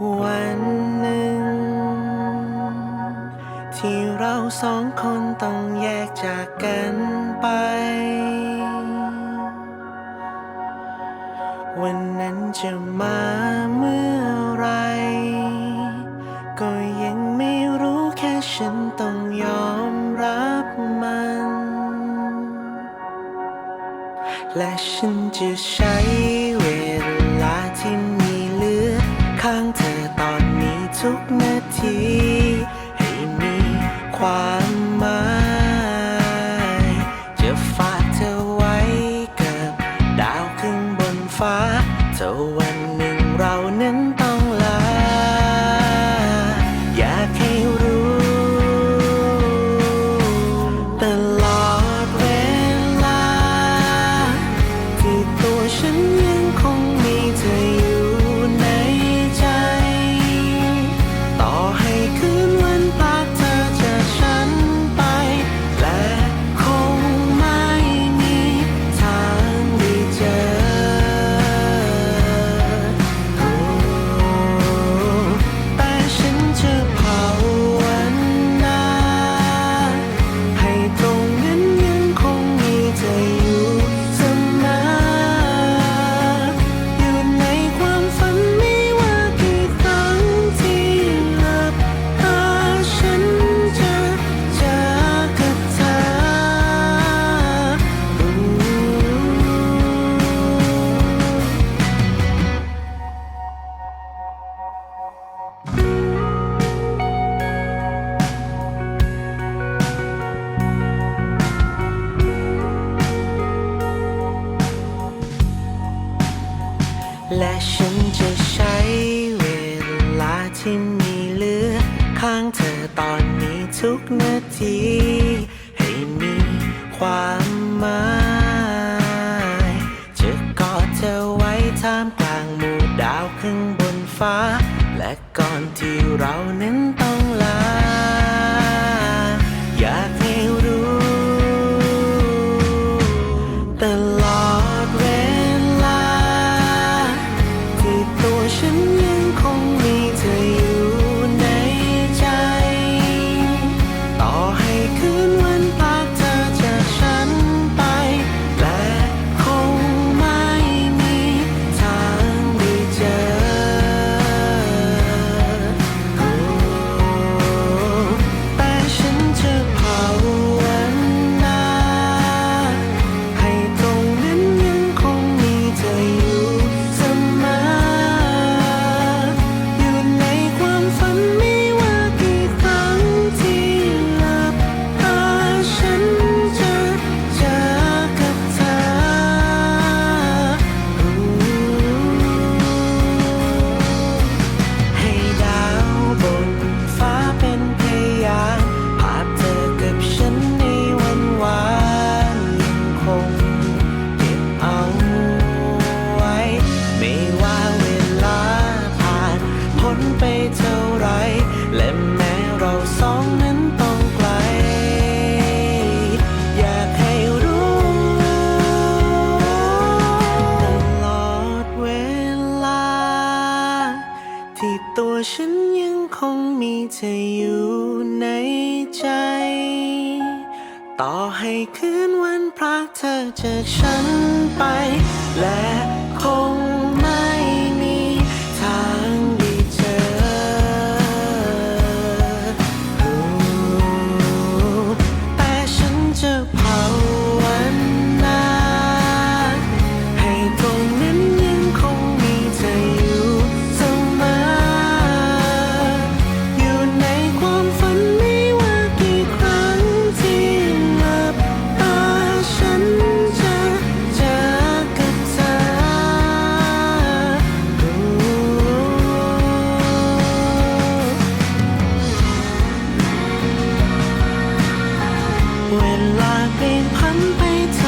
วันหนึ่ง ที่เราสองคนต้องแยกจากกันไป วันนั้นจะมาเมื่อไร ก็ยังไม่รู้แค่ฉันต้องยอมรับมัน และฉันจะใช้ ทุกนาที ให้มีความ และฉันจะใช้เวลาที่มีเหลือ ข้างเธอตอนนี้ทุกนาที ให้มีความหมายจะกอดเธอไว้ท่ามกลางหมู่ดาวขึ้นบนฟ้า และก่อนที่เรานั้นต้องลา ฉันยังคงมีเธออยู่ในใจ ต่อให้คืนวันพรากเธอจากฉันไป และ เวลาเปลี่ยนพันไปเธอ